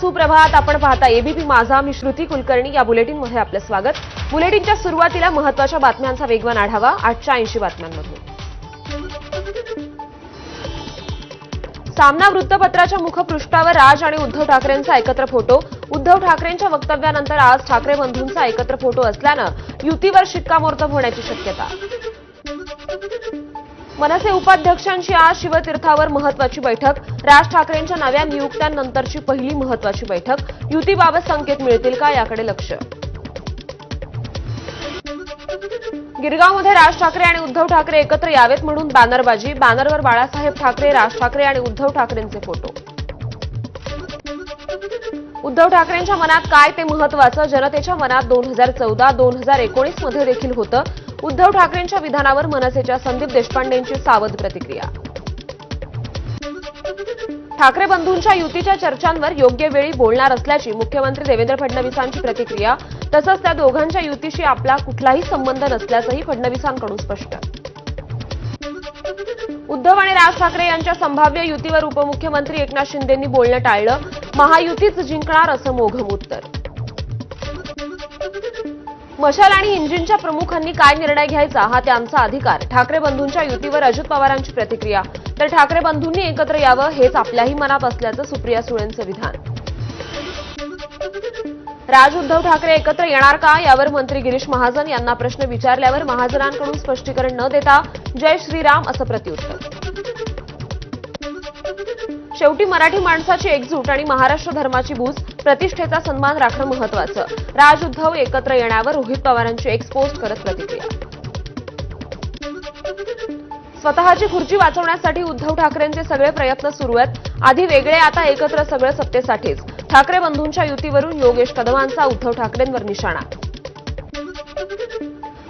सुप्रभात. आपण पाहता एबीपी माझा मी श्रुती कुलकर्णी. या बुलेटिनमध्ये आपलं स्वागत. बुलेटिनच्या सुरुवातीला महत्त्वाच्या बातम्यांचा वेगवान आढावा. आठच्या ऐंशी बातम्यांमधून. सामना वृत्तपत्राच्या मुखपृष्ठावर राज आणि उद्धव ठाकरेंचा एकत्र फोटो. उद्धव ठाकरेंच्या वक्तव्यानंतर आज ठाकरे बंधूंचा एकत्र फोटो असल्यानं युतीवर शिक्कामोर्तब होण्याची शक्यता. मनसे उपाध्यक्षांची आज शिवतीर्थावर महत्वाची बैठक. राज ठाकरेंच्या नव्या नियुक्त्यांनंतरची पहिली महत्वाची बैठक. युतीबाबत संकेत मिळतील का याकडे लक्ष? गिरगावमध्ये राज ठाकरे आणि उद्धव ठाकरे एकत्र यावेत म्हणून बॅनरबाजी. बॅनरवर बाळासाहेब ठाकरे राज ठाकरे आणि उद्धव ठाकरेंचे फोटो. उद्धव ठाकरेंच्या मनात काय ते महत्वाचं जनतेच्या मनात दोन हजार चौदा दोन हजार एकोणीसमध्ये देखील होतं. उद्धव ठाकरेंच्या विधानावर मनसेच्या संदीप देशपांडेंची सावध प्रतिक्रिया. ठाकरे बंधूंच्या युतीच्या चर्चांवर योग्य वेळी बोलणार असल्याची मुख्यमंत्री देवेंद्र फडणवीसांची प्रतिक्रिया तसंच त्या दोघांच्या युतीशी आपला कुठलाही संबंध नसल्याचंही फडणवीसांकडून स्पष्ट. उद्धव आणि राज ठाकरे यांच्या संभाव्य युतीवर उपमुख्यमंत्री एकनाथ शिंदेंनी बोलणं टाळलं महायुतीच जिंकणार असं मोघम उत्तर. मशाल आणि इंजिनच्या प्रमुखांनी काय निर्णय घ्यायचा हा त्यांचा अधिकार. ठाकरे बंधूंच्या युतीवर अजित पवारांची प्रतिक्रिया. तर ठाकरे बंधूंनी एकत्र यावं हेच आपल्याही मनात असल्याचं सुप्रिया सुळेंचं विधान. राज उद्धव ठाकरे एकत्र येणार का? यावर मंत्री गिरीश महाजन यांना प्रश्न विचारल्यावर महाजनांकडून स्पष्टीकरण न देता जय श्रीराम असं प्रत्युत्तर. शेवटी मराठी माणसाची एकजूट आणि महाराष्ट्र धर्माची बूज प्रतिष्ठेचा सन्मान राखणं महत्वाचं. राज उद्धव एकत्र येण्यावर रोहित पवारांची एक्सपोस्ट करत प्रतिक्रिया. स्वतःची खुर्ची वाचवण्यासाठी उद्धव ठाकरेंचे सगळे प्रयत्न सुरू आहेत. आधी वेगळे आता एकत्र सगळं सत्तेसाठीच. ठाकरे बंधूंच्या युतीवरून योगेश कदमांचा उद्धव ठाकरेंवर निशाणा.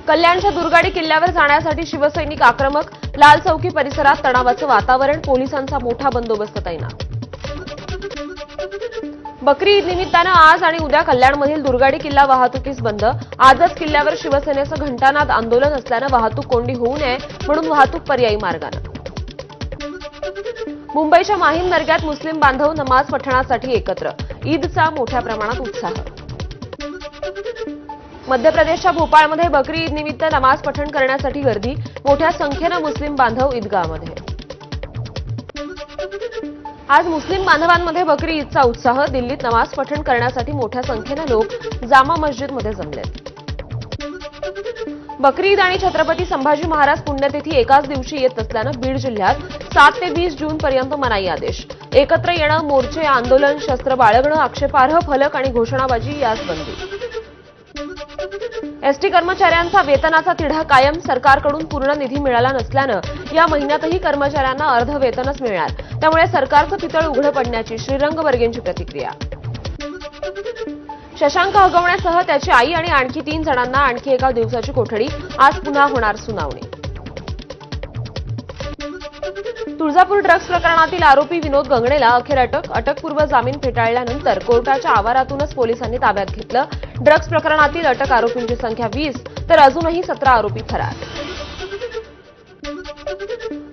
कल्याणच्या दुर्गाडी किल्ल्यावर जाण्यासाठी शिवसैनिक आक्रमक लाल चौकी परिसरात तणावाचं वातावरण पोलिसांचा मोठा बंदोबस्त तैनात. बकरी ईद निमित्तानं आज आणि उद्या कल्याणमधील दुर्गाडी किल्ला वाहतुकीस बंद. आजच किल्ल्यावर शिवसेनेचं घंटानाद आंदोलन असल्यानं वाहतूक कोंडी होऊ नये म्हणून वाहतूक पर्यायी मार्गानं. मुंबईच्या माहीम दर्ग्यात मुस्लिम बांधव नमाज पठणासाठी एकत्र. ईदचा मोठ्या प्रमाणात उत्साह. मध्य प्रदेशच्या भोपाळमध्ये बकरी ईद निमित्त नमाज पठण करण्यासाठी गर्दी. मोठ्या संख्येनं मुस्लिम बांधव ईदगाहमध्ये. आज मुस्लिम बांधवांमध्ये बकरी ईदचा उत्साह दिल्लीत नमाज पठण करण्यासाठी मोठ्या संख्येनं लोक जामा मस्जिदमध्ये जमलेत. बकरी ईद आणि छत्रपती संभाजी महाराज पुण्यतिथी एकाच दिवशी येत असल्यानं बीड जिल्ह्यात सात ते वीस जून पर्यंत मनाई आदेश. एकत्र येणं मोर्चे आंदोलन शस्त्र बाळगणं आक्षेपार्ह फलक आणि घोषणाबाजी यास बंदी. एसटी कर्मचाऱ्यांचा वेतनाचा तिढा कायम सरकारकडून पूर्ण निधी मिळाला नसल्यानं या महिन्यातही कर्मचाऱ्यांना अर्ध वेतनच मिळणार. त्यामुळे सरकारचं पितळ उघडं पडण्याची श्रीरंग वर्गेंची प्रतिक्रिया. शशांक हगवण्यासह त्याची आई आणि आणखी तीन जणांना आणखी एका दिवसाची कोठडी. आज पुन्हा होणार सुनावणी. तुळजापूर ड्रग्ज प्रकरणातील आरोपी विनोद गंगणेला अखेर अटक. अटकपूर्व जामीन फेटाळल्यानंतर कोर्टाच्या आवारातूनच पोलिसांनी ताब्यात घेतलं. ड्रग्ज प्रकरणातील अटक आरोपींची संख्या वीस तर अजूनही सतरा आरोपी फरार.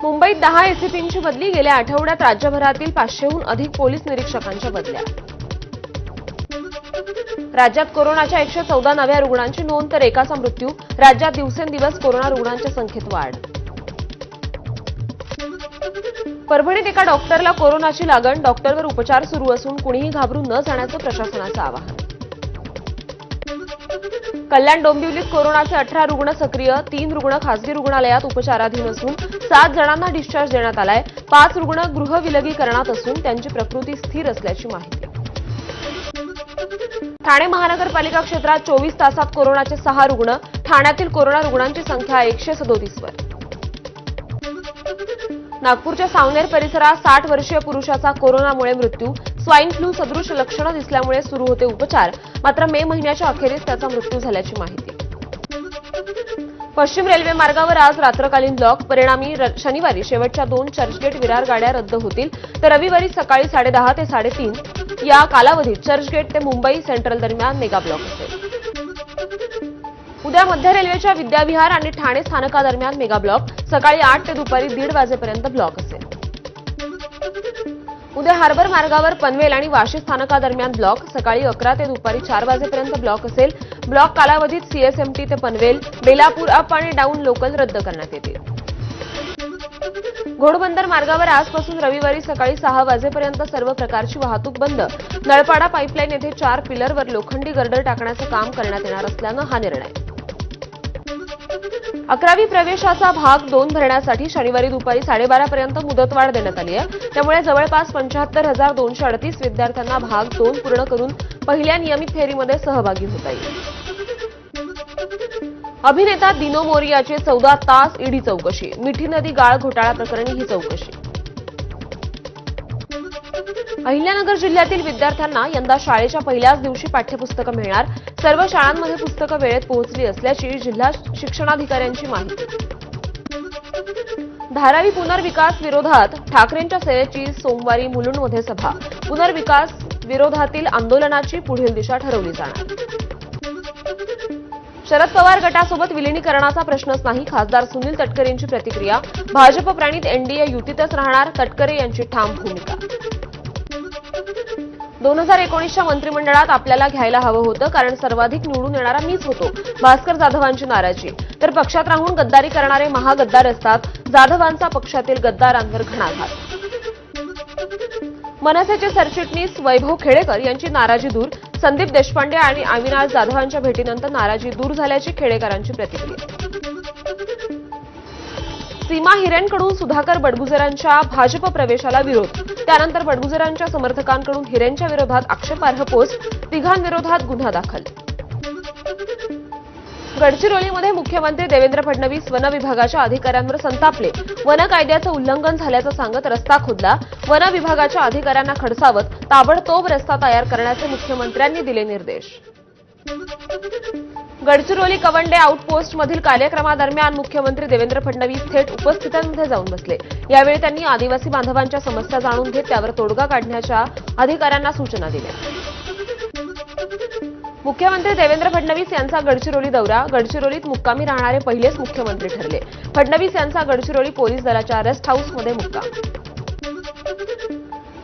मुंबईत दहा एसीपींची बदली गेल्या आठवड्यात राज्यभरातील पाचशेहून अधिक पोलीस निरीक्षकांच्या बदल्या. राज्यात कोरोनाच्या एकशे चौदा नव्या रुग्णांची नोंद तर एकाचा मृत्यू. राज्यात दिवसेंदिवस कोरोना रुग्णांच्या संख्येत वाढ. परभणीत एका डॉक्टरला कोरोनाची लागण. डॉक्टरवर उपचार सुरू असून कुणीही घाबरून न जाण्याचं प्रशासनाचं आवाहन. कल्याण डोंबिवलीत कोरोनाचे अठरा रुग्ण सक्रिय तीन रुग्ण खासगी रुग्णालयात उपचाराधीन असून सात जणांना डिस्चार्ज देण्यात आलाय. पाच रुग्ण गृह विलगीकरणात असून त्यांची प्रकृती स्थिर असल्याची माहिती. ठाणे महानगरपालिका क्षेत्रात चोवीस तासात कोरोनाचे सहा रुग्ण ठाण्यातील कोरोना रुग्णांची संख्या एकशे सदोतीसवर नागपूरच्या सावनेर परिसरात साठ वर्षीय पुरुषाचा कोरोनामुळे मृत्यू स्वाईन फ्लू सदृश लक्षणं दिसल्यामुळे सुरू होते उपचार. मात्र मे महिन्याच्या अखेरीस त्याचा मृत्यू झाल्याची माहिती. पश्चिम रेल्वे मार्गावर आज रात्रकालीन ब्लॉक परिणामी शनिवारी शेवटच्या दोन चर्चगेट विरार गाड्या रद्द होतील. तर रविवारी सकाळी साडेदहा ते साडेतीन. या कालावधीत चर्चगेट ते मुंबई सेंट्रल दरम्यान मेगा ब्लॉक असेल. उद्या मध्य रेल्वेच्या विद्याविहार आणि ठाणे स्थानकादरम्यान मेगा ब्लॉक. सकाळी आठ ते दुपारी दीड वाजेपर्यंत ब्लॉक असेल. उद्या हार्बर मार्गावर पनवेल आणि वाशी स्थानकादरम्यान ब्लॉक. सकाळी अकरा ते दुपारी चार वाजेपर्यंत ब्लॉक असेल. ब्लॉक कालावधीत सीएसएमटी ते पनवेल बेलापूर अप आणि डाऊन लोकल रद्द करण्यात येतील. घोडबंदर मार्गावर आजपासून रविवारी सकाळी सहा वाजेपर्यंत सर्व प्रकारची वाहतूक बंद. नळपाडा पाईपलाईन येथे चार पिलरवर लोखंडी गर्डर टाकण्याचं काम करण्यात येणार असल्यानं हा निर्णय. अकरावी प्रवेशाचा भाग दोन भरण्यासाठी शनिवारी दुपारी साडेबारापर्यंत मुदतवाढ देण्यात आली आहे. त्यामुळे जवळपास पंच्याहत्तर हजार दोनशे अडतीस विद्यार्थ्यांना भाग दोन पूर्ण करून पहिल्या नियमित फेरीमध्ये सहभागी होता येईल अभिनेता दिनो मोरियाची चौदा तास ईडी चौकशी. मिठी नदी गाळ घोटाळा प्रकरणी ही चौकशी. अहिल्यानगर जिल्ह्यातील विद्यार्थ्यांना यंदा शाळेच्या पहिल्याच दिवशी पाठ्यपुस्तकं मिळणार. सर्व शाळांमध्ये पुस्तकं वेळेत पोहोचली असल्याची जिल्हा शिक्षणाधिकाऱ्यांची माहिती. धारावी पुनर्विकास विरोधात ठाकरेंच्या सेवेची सोमवारी मुलुंडमध्ये सभा. पुनर्विकास विरोधातील आंदोलनाची पुढील दिशा ठरवली जाणार. शरद पवार गटासोबत विलिनीकरणाचा प्रश्नच नाही खासदार सुनील तटकरेंची प्रतिक्रिया. भाजप प्रणित एनडीए युतीतच राहणार तटकरे यांची ठाम भूमिका. दोन हजार एकोणीसच्या मंत्रिमंडळात आपल्याला घ्यायला हवं होतं कारण सर्वाधिक निवडून येणारा मीच होतो. भास्कर जाधवांची नाराजी. तर पक्षात राहून गद्दारी करणारे महागद्दार असतात. जाधवांचा पक्षातील गद्दारांवर घणाघात. मनसेचे सरचिटणीस वैभव खेडेकर यांची नाराजी दूर. संदीप देशपांडे आणि अविनाश जाधवांच्या भेटीनंतर नाराजी दूर झाल्याची खेडेकरांची प्रतिक्रिया. सीमा हिरेनकडून सुधाकर बडगुजरांच्या भाजप प्रवेशाला विरोध. त्यानंतर बडगुजरांच्या समर्थकांकडून हिरेनच्या विरोधात आक्षेपार्ह पोस्ट तिघांविरोधात गुन्हा दाखल. गडचिरोलीमध्ये मुख्यमंत्री देवेंद्र फडणवीस वन विभागाच्या अधिकाऱ्यांवर संतापले. वन कायद्याचं उल्लंघन झाल्याचं सांगत रस्ता खोदला. वन विभागाच्या अधिकाऱ्यांना खडसावत ताबडतोब रस्ता तयार करण्याचे मुख्यमंत्र्यांनी दिले निर्देश. गडचिरोली कवंडे आउटपोस्टमधील कार्यक्रमादरम्यान मुख्यमंत्री देवेंद्र फडणवीस थेट उपस्थितांमध्ये जाऊन बसले. यावेळी त्यांनी आदिवासी बांधवांच्या समस्या जाणून घेत त्यावर तोडगा काढण्याच्या अधिकाऱ्यांना सूचना दिल्या. मुख्यमंत्री देवेंद्र फडणवीस यांचा गडचिरोली दौरा गडचिरोलीत मुक्कामी राहणारे पहिलेच मुख्यमंत्री ठरले. फडणवीस यांचा गडचिरोली पोलीस दलाच्या रेस्ट हाऊसमध्ये मुक्काम.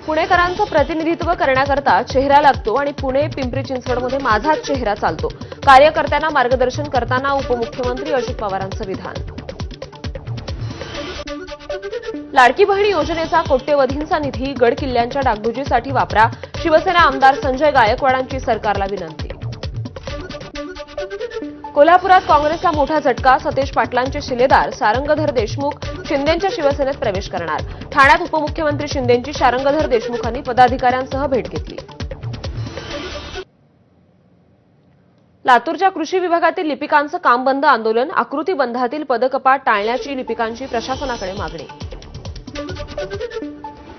पुणेकरांचं प्रतिनिधित्व करण्याकरता चेहरा लागतो आणि पुणे पिंपरी चिंचवडमध्ये माझाच चेहरा चालतो. कार्यकर्त्यांना मार्गदर्शन करताना उपमुख्यमंत्री अजित पवारांचं विधान लाडकी बहिणी योजनेचा कोट्यवधींचा निधी गड किल्ल्यांच्या डागडुजीसाठी वापरा. शिवसेना आमदार संजय गायकवाडांची सरकारला विनंती. कोल्हापुरात काँग्रेसला मोठा झटका सतेज पाटलांचे शिलेदार सारंगधर देशमुख शिंदेच्या शिवसेनेत प्रवेश करणार. ठाण्यात उपमुख्यमंत्री शिंदेंची शारंगधर देशमुखांनी पदाधिकाऱ्यांसह भेट घेतली. लातूरच्या कृषी विभागातील लिपिकांचं काम बंद आंदोलन आकृती बंधातील पदकपात टाळण्याची लिपिकांची प्रशासनाकडे मागणी.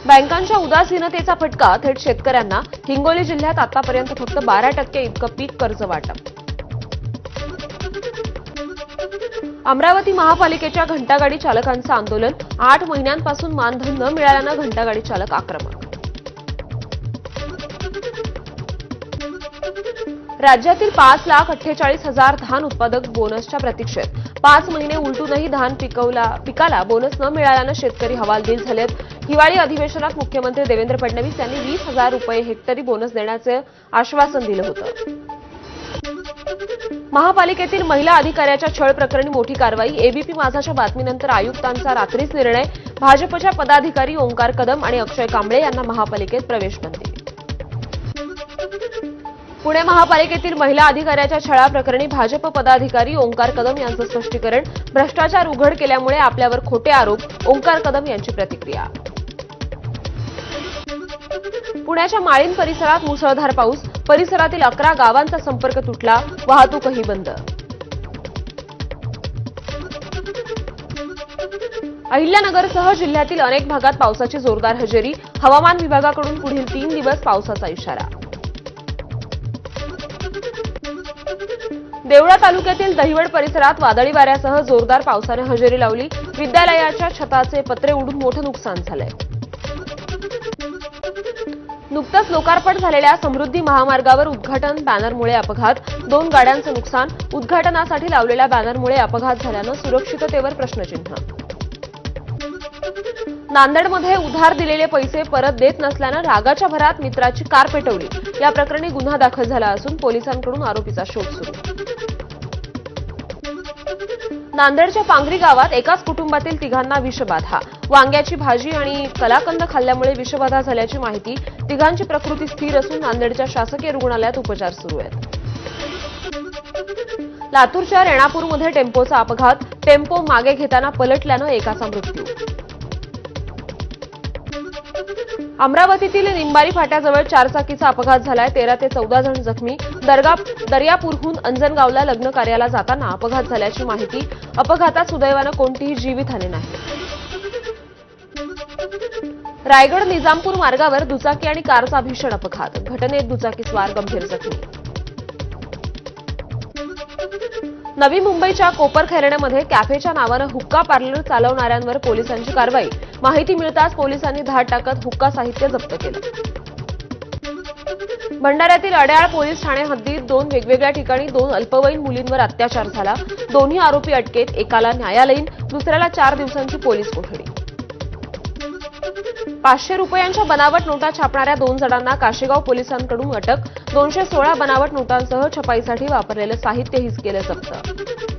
बँकांच्या उदासीनतेचा फटका थेट शेतकऱ्यांना. हिंगोली जिल्ह्यात आतापर्यंत फक्त बारा टक्के इतकं पीक कर्ज वाटप. अमरावती महापालिकेच्या घंटागाडी चालकांचं आंदोलन. आठ महिन्यांपासून मानधन न मिळाल्यानं घंटागाडी चालक आक्रमक राज्यातील पाच लाख अठ्ठेचाळीस हजार धान उत्पादक बोनसच्या प्रतीक्षेत. पाच महिने उलटूनही धान पिकवला पिकाला बोनस न मिळाल्यानं शेतकरी हवालदिल झालेत. हिवाळी अधिवेशनात मुख्यमंत्री देवेंद्र फडणवीस यांनी वीस हजार रुपये हेक्टरी बोनस देण्याचे आश्वासन दिलं होतं. महापालिकेतील महिला अधिकाऱ्याच्या छळ प्रकरणी मोठी कारवाई एबीपी माझाच्या बातमीनंतर आयुक्तांचा रात्रीच निर्णय भाजपच्या पदाधिकारी ओंकार कदम आणि अक्षय कांबळे यांना महापालिकेत प्रवेश बंदी पुणे महापालिकेतील महिला अधिकाऱ्याच्या छळा प्रकरणी भाजप पदाधिकारी ओंकार कदम यांचं स्पष्टीकरण. भ्रष्टाचार उघड केल्यामुळे आपल्यावर खोटे आरोप ओंकार कदम यांची प्रतिक्रिया. पुण्याच्या माळीण परिसरात मुसळधार पाऊस परिसरातील अकरा गावांचा संपर्क तुटला वाहतूकही बंद. अहिल्यानगरसह जिल्ह्यातील अनेक भागात पावसाची जोरदार हजेरी हवामान विभागाकडून पुढील तीन दिवस पावसाचा इशारा. देवळा तालुक्यातील दहिवड परिसरात वादळी वाऱ्यासह जोरदार पावसाने हजेरी लावली. विद्यालयाच्या छताचे पत्रे उडून मोठं नुकसान झालंय. नुकतंच लोकार्पण झालेल्या समृद्धी महामार्गावर उद्घाटन बॅनरमुळे अपघात. दोन गाड्यांचं नुकसान. उद्घाटनासाठी लावलेल्या बॅनरमुळे अपघात झाल्यानं सुरक्षिततेवर प्रश्नचिन्ह. नांदेडमध्ये उधार दिलेले पैसे परत देत नसल्यानं रागाच्या भरात मित्राची कार पेटवली. या प्रकरणी गुन्हा दाखल झाला असून पोलिसांकडून आरोपीचा शोध सुरू. नांदेडच्या पांगरी गावात एकाच कुटुंबातील तिघांना विषबाधा. वांग्याची भाजी आणि कलाकंद खाल्ल्यामुळे विषबाधा झाल्याची माहिती तिघांची प्रकृती स्थिर असून नांदेडच्या शासकीय रुग्णालयात उपचार सुरू आहेत. लातूरच्या रेणापूरमध्ये टेम्पोचा अपघात. टेम्पो मागे घेताना पलटल्यानं एकाचा मृत्यू. अमरावतीतील निंबारी फाट्याजवळ चारचाकीचा अपघात झालाय. तेरा ते चौदा जण जखमी. दर्गा दर्यापूरहून अंजनगावला लग्न कार्याला जाताना अपघात झाल्याची माहिती. अपघातात सुदैवानं कोणतीही जीवितहानी नाही. रायगड निजामपूर मार्गावर दुचाकी आणि कारचा भीषण अपघात. घटनेत दुचाकीस्वार गंभीर जखमी. नवी मुंबईच्या कोपरखैरण्यामध्ये कॅफेच्या नावानं हुक्का पार्लर चालवणाऱ्यांवर पोलिसांची कारवाई. माहिती मिळताच पोलिसांनी धाड टाकत हुक्का साहित्य जप्त केलं. भंडाऱ्यातील अड्याळ पोलीस ठाणे हद्दीत दोन वेगवेगळ्या ठिकाणी दोन अल्पवयीन मुलींवर अत्याचार झाला. दोन्ही आरोपी अटकेत एकाला न्यायालयीन दुसऱ्याला चार दिवसांची पोलीस कोठडी. पाचशे रुपयांच्या बनावट नोटा छापणाऱ्या दोन जणांना काशेगाव पोलिसांकडून अटक दोनशे सोळा बनावट नोटांसह छपाईसाठी वापरलेलं साहित्यही केलं जप्त.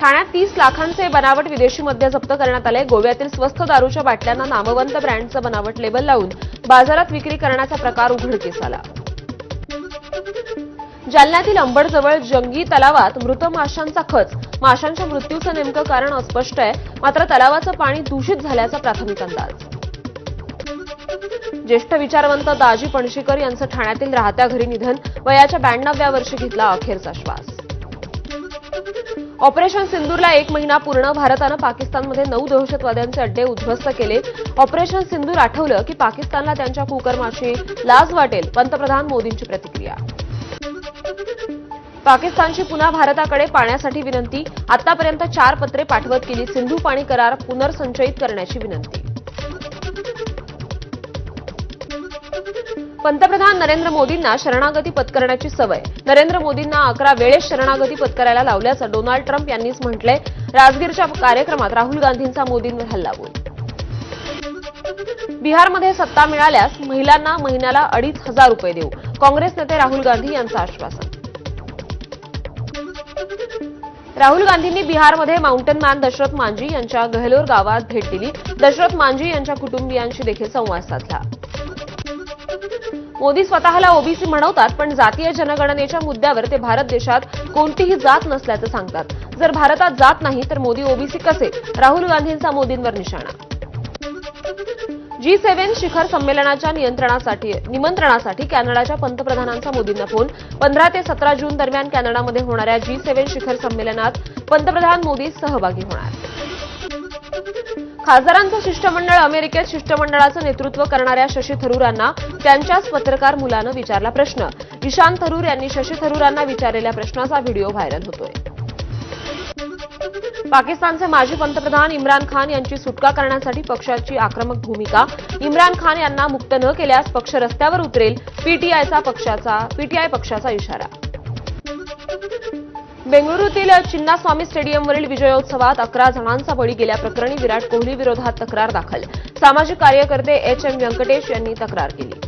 ठाण्यात तीस लाखांचे बनावट विदेशी मद्य जप्त करण्यात आले. गोव्यातील स्वस्त दारूच्या बाटल्यांना नामवंत ब्रँडचं बनावट लेबल लावून बाजारात विक्री करण्याचा प्रकार उघडकीस आला. जालन्यातील अंबडजवळ जंगी तलावात मृत माशांचा खच. माशांच्या मृत्यूचं नेमकं कारण अस्पष्ट आहे. मात्र तलावाचं पाणी दूषित झाल्याचा प्राथमिक अंदाज. ज्येष्ठ विचारवंत दाजी पणशीकर यांचं ठाण्यातील राहत्या घरी निधन. वयाच्या ब्याण्णव्या वर्षी घेतला अखेरचा श्वास. ऑपरेशन सिंदूरला एक महिना पूर्ण भारतानं पाकिस्तानमध्ये नऊ दहशतवाद्यांचे अड्डे उद्ध्वस्त केले. ऑपरेशन सिंदूर आठवलं की पाकिस्तानला त्यांच्या कुकर्माची लाज वाटेल पंतप्रधान मोदींची प्रतिक्रिया. पाकिस्तानची पुन्हा भारताकडे पाण्यासाठी विनंती आतापर्यंत चार पत्रे पाठवत केली. सिंधू पाणी करार पुनर्संचयित करण्याची विनंती. पंतप्रधान नरेंद्र मोदींना शरणागती पत्करण्याची सवय. नरेंद्र मोदींना अकरा वेळेस शरणागती पत्करायला लावल्याचं डोनाल्ड ट्रम्प यांनीच म्हटलंय. राजगीरच्या कार्यक्रमात राहुल गांधींचा मोदींवर हल्ला बिहारमध्ये सत्ता मिळाल्यास महिलांना महिन्याला अडीच हजार रुपये देऊ. काँग्रेस नेते राहुल गांधी यांचं आश्वासन. राहुल गांधींनी बिहारमध्ये माउंटन मॅन दशरथ मांझी यांच्या गहलोर गावात भेट दिली. दशरथ मांझी यांच्या कुटुंबियांशी देखील संवाद साधला. मोदी स्वतःला ओबीसी म्हणवतात पण जातीय जनगणनेच्या मुद्द्यावर ते भारत देशात कोणतीही जात नसल्याचं सांगतात. जर भारतात जात नाही तर मोदी ओबीसी कसे? राहुल गांधींचा मोदींवर निशाणा. जी सेव्हन शिखर संमेलनाच्या नियंत्रणासाठी निमंत्रणासाठी कॅनडाच्या पंतप्रधानांचा मोदींना फोन. पंधरा ते सतरा जून दरम्यान कॅनडामध्ये होणाऱ्या जी सेव्हन शिखर संमेलनात पंतप्रधान मोदी सहभागी होणार. खासदारांचं शिष्टमंडळ अमेरिकेत शिष्टमंडळाचं नेतृत्व करणाऱ्या शशी थरूरांना त्यांच्याच पत्रकार मुलानं विचारला प्रश्न. ईशान थरूर यांनी शशी थरूरांना विचारलेल्या प्रश्नाचा व्हिडिओ व्हायरल होतोय. पाकिस्तानचे माजी पंतप्रधान इम्रान खान यांची सुटका करण्यासाठी पक्षाची आक्रमक भूमिका. इम्रान खान यांना मुक्त न केल्यास पक्ष रस्त्यावर उतरेल पीटीआयचा पक्षाचा पीटीआय पक्षाचा इशारा. बेंगळुरूतील चिन्नास्वामी स्टेडियमवरील विजयोत्सवात अकरा जणांचा बळी गेल्याप्रकरणी विराट कोहली विरोधात तक्रार दाखल. सामाजिक कार्यकर्ते एच एम व्यंकटेश यांनी तक्रार केली.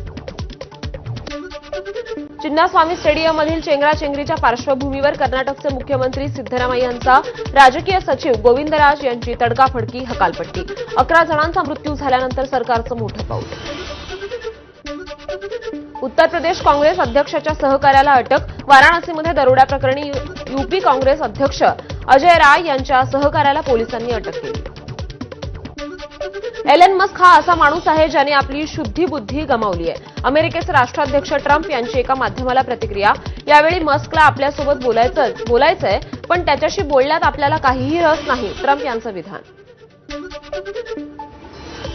चिन्नास्वामी स्टेडियममधील चेंगराचेंगरीच्या पार्श्वभूमीवर कर्नाटकचे मुख्यमंत्री सिद्धरामय्यांचा राजकीय सचिव गोविंदराज यांची तडकाफडकी हकालपट्टी. अकरा जणांचा मृत्यू झाल्यानंतर सरकारचं मोठं पाऊल. उत्तर प्रदेश काँग्रेस अध्यक्षाच्या सहकार्याला अटक वाराणसीमध्ये दरोड्याप्रकरणी यूपी काँग्रेस अध्यक्ष अजय राय यांच्या सहकार्याला पोलिसांनी अटक केली. एलन मस्क हा असा माणूस आहे ज्याने आपली शुद्धी बुद्धी गमावली आहे. अमेरिकेचे राष्ट्राध्यक्ष ट्रम्प यांची एका माध्यमाला प्रतिक्रिया यावेळी मस्कला आपल्यासोबत बोलायचं बोलायचंय पण त्याच्याशी बोलण्यात आपल्याला काहीही रस नाही ट्रम्प यांचं विधान.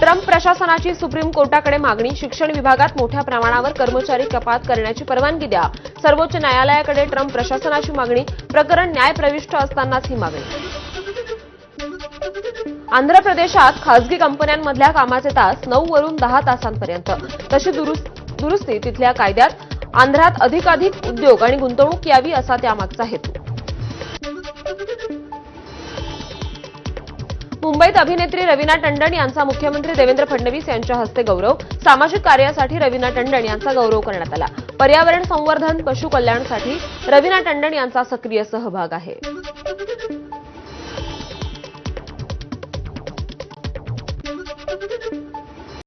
ट्रम्प प्रशासनाची सुप्रीम कोर्टाकडे मागणी शिक्षण विभागात मोठ्या प्रमाणावर कर्मचारी कपात करण्याची परवानगी द्या. सर्वोच्च न्यायालयाकडे ट्रम्प प्रशासनाची मागणी प्रकरण न्यायप्रविष्ट असतानाच ही मागणी. आंध्र प्रदेशात खासगी कंपन्यांमधल्या कामाचे तास नऊ वरून दहा तासांपर्यंत. तशी दुरुस्ती तिथल्या कायद्यात आंध्रात अधिकाधिक उद्योग आणि गुंतवणूक यावी असा त्यामागचा हेतू. मुंबईत अभिनेत्री रवीना टंडन यांचा मुख्यमंत्री देवेंद्र फडणवीस यांच्या हस्ते गौरव. सामाजिक कार्यासाठी रवीना टंडन यांचा गौरव करण्यात आला. पर्यावरण संवर्धन पशुकल्याणसाठी रवीना टंडन यांचा सक्रिय सहभाग आहे.